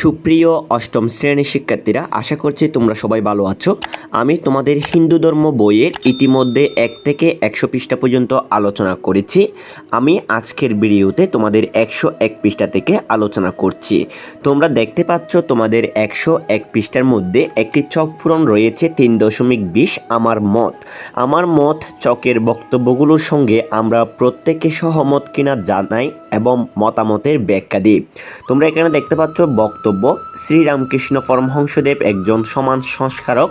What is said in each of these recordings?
সুপ্রিয় অষ্টম শ্রেণির শিক্ষার্থীরা, আশা করছি তোমরা সবাই ভালো আছো। আমি তোমাদের হিন্দু ধর্ম বইয়ের ইতিমধ্যে এক থেকে একশো পৃষ্ঠা পর্যন্ত আলোচনা করেছি। আমি আজকের ভিডিওতে তোমাদের একশো এক পৃষ্ঠা থেকে আলোচনা করছি। তোমরা দেখতে পাচ্ছ তোমাদের একশো এক পৃষ্ঠার মধ্যে একটি চক পূরণ রয়েছে তিন দশমিক বিশ আমার মত। আমার মত চকের বক্তব্যগুলোর সঙ্গে আমরা প্রত্যেকে সহমত কিনা জানাই এবং মতামতের ব্যাখ্যা দিই। তোমরা এখানে দেখতে পাচ্ছ বক্তব্য শ্রীরামকৃষ্ণ পরমহংসদেব একজন সমান সংস্কারক,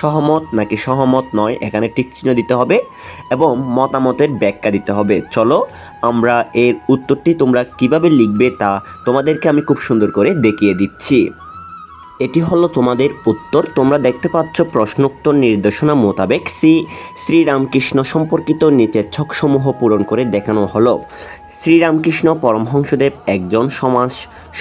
সহমত নাকি সহমত নয়, এখানে টিক চিহ্ন দিতে হবে এবং মতামতের ব্যাখ্যা দিতে হবে। চলো, আমরা এর উত্তরটি তোমরা কীভাবে লিখবে তা তোমাদেরকে আমি খুব সুন্দর করে দেখিয়ে দিচ্ছি। এটি হলো তোমাদের উত্তর। তোমরা দেখতে পাচ্ছ প্রশ্নোত্তর নির্দেশনা মোতাবেক শ্রী শ্রীরামকৃষ্ণ সম্পর্কিত নিচের ছকসমূহ পূরণ করে দেখানো হলো। শ্রীরামকৃষ্ণ পরমহংসদেব একজন সমাজ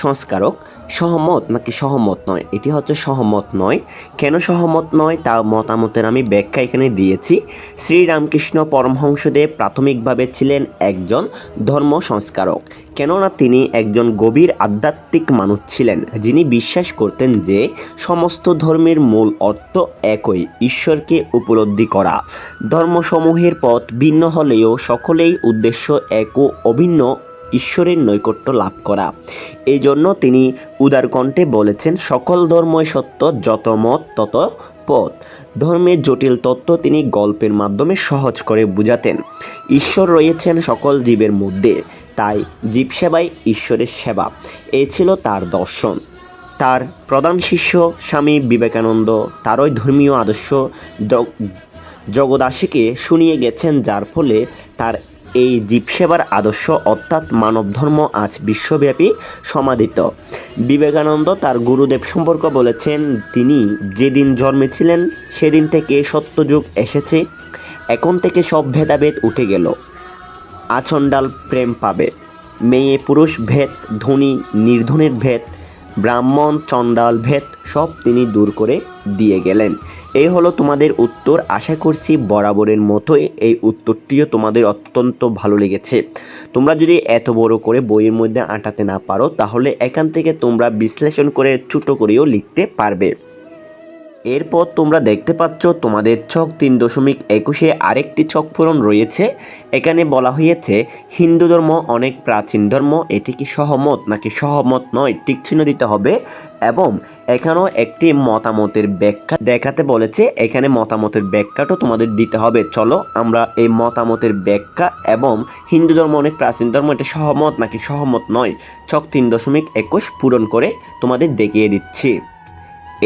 সংস্কারক সহমত নাকি সহমত নয়? এটি হচ্ছে সহমত নয়। কেন সহমত নয়? তা মতামতের আমি ব্যাখ্যা এখানে দিয়েছি। শ্রীরামকৃষ্ণ পরমহংসদেব প্রাথমিকভাবে ছিলেন একজন ধর্ম সংস্কারক। কেননা তিনি একজন গভীর আধ্যাত্মিক মানুষ ছিলেন, যিনি বিশ্বাস করতেন যে সমস্ত ধর্মের মূল অর্থ একই, ঈশ্বরকে উপলব্ধি করা। ধর্মসমূহের পথ ভিন্ন হলেও সকলেই উদ্দেশ্য এক ও অভিন্ন ঈশ্বরের নৈকট্য লাভ করা। এই জন্য তিনি উদারকণ্ঠে বলেছেন, সকল ধর্মই সত্য, যত মত, তত পথ। ধর্মের জটিল তত্ত্ব তিনি গল্পের মাধ্যমে সহজ করে বুঝাতেন। ঈশ্বর রয়েছেন সকল জীবের মধ্যে, তাই জীব সেবাই ঈশ্বরের সেবা। এ ছিল তার দর্শন। তার প্রধান শিষ্য স্বামী বিবেকানন্দ, তারই ধর্মীয় আদর্শ জগদাসীকে শুনিয়ে গেছেন, যার ফলে তার এই জীবসেবার আদর্শ অর্থাৎ মানব ধর্ম আজ বিশ্বব্যাপী সমাদিত। বিবেকানন্দ তার গুরুদেব সম্পর্ক বলেছেন, তিনি যেদিন জন্মেছিলেন, সেদিন থেকে সত্যযুগ এসেছে। এখন থেকে সব ভেদাভেদ উঠে গেল। আচণ্ডাল প্রেম পাবে। মেয়ে, পুরুষ ভেদ, ধনী, নির্ধনের ভেদ, ব্রাহ্মণ, চণ্ডাল ভেদ সব তিনি দূর করে দিয়ে গেলেন। এই হলো তোমাদের উত্তর। আশা করছি বরাবরের মতোই এই উত্তরটিও তোমাদের অত্যন্ত ভালো লেগেছে। তোমরা যদি এত বড় করে বইয়ের মধ্যে আটাতে না পারো, তাহলে এখান থেকে তোমরা বিশ্লেষণ করে ছোটো করেও লিখতে পারবে। এরপর তোমরা দেখতে পাচ্ছ তোমাদের ছক তিন দশমিক একুশে আরেকটি ছক পূরণ রয়েছে। এখানে বলা হয়েছে, হিন্দু ধর্ম অনেক প্রাচীন ধর্ম, এটি কি সহমত নাকি সহমত নয় টিক চিহ্ন দিতে হবে। এবং এখানেও একটি মতামতের ব্যাখ্যা দেখাতে বলেছে, এখানে মতামতের ব্যাখ্যাটাও তোমাদের দিতে হবে। চলো আমরা এই মতামতের ব্যাখ্যা এবং হিন্দু ধর্ম অনেক প্রাচীন ধর্ম, এটা সহমত নাকি সহমত নয়, ছক তিন দশমিক একুশ পূরণ করে তোমাদের দেখিয়ে দিচ্ছি।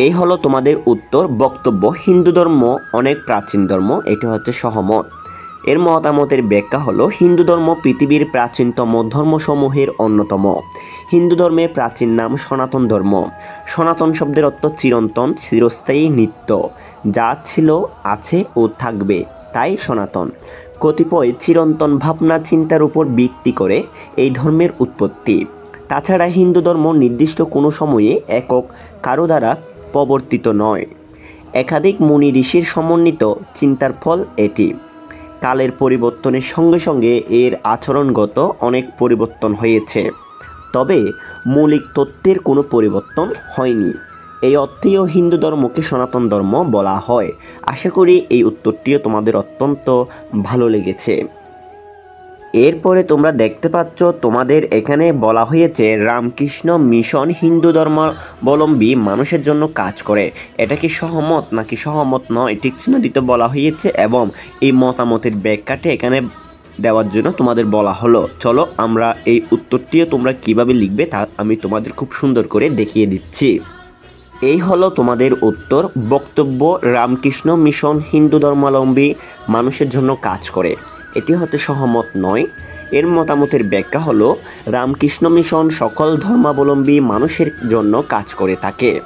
এই হলো তোমাদের উত্তর, বক্তব্য। হিন্দু ধর্ম অনেক প্রাচীন ধর্ম, এটি হচ্ছে সহমত। এর মতামতের ব্যাখ্যা হলো, হিন্দু ধর্ম পৃথিবীর প্রাচীনতম ধর্মসমূহের অন্যতম। হিন্দু ধর্মের প্রাচীন নাম সনাতন ধর্ম। সনাতন শব্দের অর্থ চিরন্তন, চিরস্থায়ী, নিত্য। যা ছিল, আছে ও থাকবে, তাই সনাতন। কতিপয় চিরন্তন ভাবনা, চিন্তার উপর ভিত্তি করে এই ধর্মের উৎপত্তি। তাছাড়া হিন্দু ধর্ম নির্দিষ্ট কোনো সময়ে একক, কারও দ্বারা প্রবর্তিত নয়। একাধিক মুনি ঋষির সমন্বিত চিন্তার ফল এটি। কালের পরিবর্তনের সঙ্গে সঙ্গে এর আচরণগত অনেক পরিবর্তন হয়েছে। তবে মৌলিক তত্ত্বের কোনো পরিবর্তন হয়নি। এই অর্থেও হিন্দু ধর্মকে সনাতন ধর্ম বলা হয়। আশা করি এই উত্তরটিও তোমাদের অত্যন্ত ভালো লেগেছে। এরপরে তোমরা দেখতে পাচ্ছ, তোমাদের এখানে বলা হয়েছে, রামকৃষ্ণ মিশন হিন্দু ধর্মাবলম্বী মানুষের জন্য কাজ করে। এটা কি সহমত নাকি সহমত নয়? চিহ্ন দিতে বলা হয়েছে এবং এই মতামতের ব্যাখ্যাটা এখানে দেওয়ার জন্য তোমাদের বলা হলো। চলো আমরা এই উত্তরটিও তোমরা কীভাবে লিখবে তা আমি তোমাদের খুব সুন্দর করে দেখিয়ে দিচ্ছি। এই হলো তোমাদের উত্তর, বক্তব্য, রামকৃষ্ণ মিশন হিন্দু ধর্মাবলম্বী মানুষের জন্য কাজ করে। এটি হচ্ছে সহমত নয়। এর মতামতের ব্যাখ্যা হলো, রামকৃষ্ণ মিশন সকল ধর্মাবলম্বী মানুষের জন্য কাজ করে থাকে।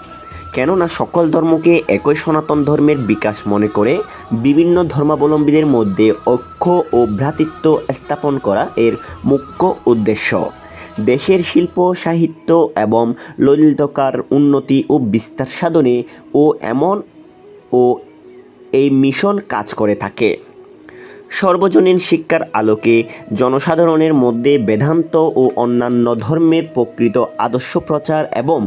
কেননা সকল ধর্মকে একই সনাতন ধর্মের বিকাশ মনে করে, বিভিন্ন ধর্মাবলম্বীদের মধ্যে অক্ষ ও ভ্রাতৃত্ব স্থাপন করা এর মুখ্য উদ্দেশ্য। দেশের শিল্প, সাহিত্য এবং ললিতকার উন্নতি ও বিস্তার সাধনে ও এমন ও এই মিশন কাজ করে থাকে। সর্বজনীন শিক্ষার আলোকে জনসাধারণের মধ্যে বেদান্ত ও অন্যান্য ধর্মের প্রকৃত আদর্শ প্রচার এবং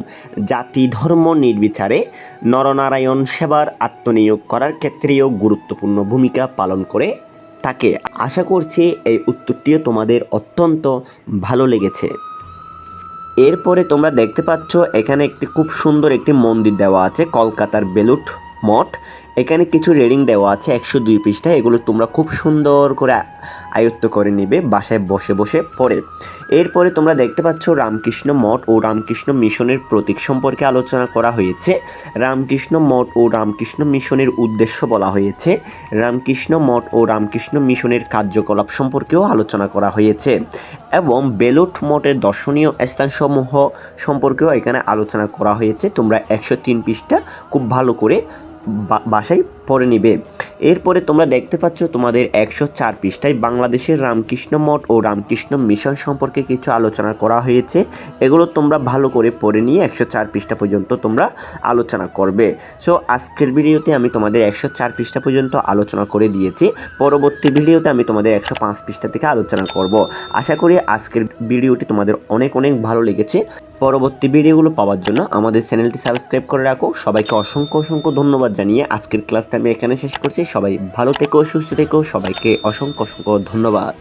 জাতি ধর্ম নির্বিচারে নরনারায়ণ সেবার আত্মনিয়োগ করার ক্ষেত্রেও গুরুত্বপূর্ণ ভূমিকা পালন করে থাকে। আশা করছি এই উত্তরটিও তোমাদের অত্যন্ত ভালো লেগেছে। এরপরে তোমরা দেখতে পাচ্ছ, এখানে একটি খুব সুন্দর একটি মন্দির দেওয়া আছে, কলকাতার বেলুট মঠ। এখানে কিছু রেডিং দেওয়া আছে একশো দুই পৃষ্ঠা এগুলো তোমরা খুব সুন্দর করে আয়ত্ত করে নিবে, বাসায় বসে বসে পড়ে। এরপরে তোমরা দেখতে পাচ্ছ রামকৃষ্ণ মঠ ও রামকৃষ্ণ মিশনের প্রতীক সম্পর্কে আলোচনা করা হয়েছে। রামকৃষ্ণ মঠ ও রামকৃষ্ণ মিশনের উদ্দেশ্য বলা হয়েছে। রামকৃষ্ণ মঠ ও রামকৃষ্ণ মিশনের কার্যকলাপ সম্পর্কেও আলোচনা করা হয়েছে। এবং বেলুট মঠের দর্শনীয় স্থানসমূহ সম্পর্কেও এখানে আলোচনা করা হয়েছে। তোমরা একশো তিন পৃষ্ঠা খুব ভালো করে বাসায় পড়ে নিবে। এরপরে তোমরা দেখতে পাচ্ছ তোমাদের একশো চার পৃষ্ঠায় বাংলাদেশের রামকৃষ্ণ মঠ ও রামকৃষ্ণ মিশন সম্পর্কে কিছু আলোচনা করা হয়েছে। এগুলো তোমরা ভালো করে পড়ে নিয়ে একশো চার পৃষ্ঠা পর্যন্ত তোমরা আলোচনা করবে। সো আজকের ভিডিওতে আমি তোমাদের একশো চার পৃষ্ঠা পর্যন্ত আলোচনা করে দিয়েছি। পরবর্তী ভিডিওতে আমি তোমাদের একশো পাঁচ পৃষ্ঠা থেকে আলোচনা করব। আশা করি আজকের ভিডিওটি তোমাদের অনেক অনেক ভালো লেগেছে। পরবর্তী ভিডিওগুলো পাওয়ার জন্য আমাদের চ্যানেলটি সাবস্ক্রাইব করে রাখো। সবাইকে অসংখ্য অসংখ্য ধন্যবাদ জানিয়ে আজকের ক্লাসটা আমি এখানে শেষ করছি। সবাই ভালো থেকো, সুস্থ থেকো। সবাইকে অসংখ্য অসংখ্য ধন্যবাদ।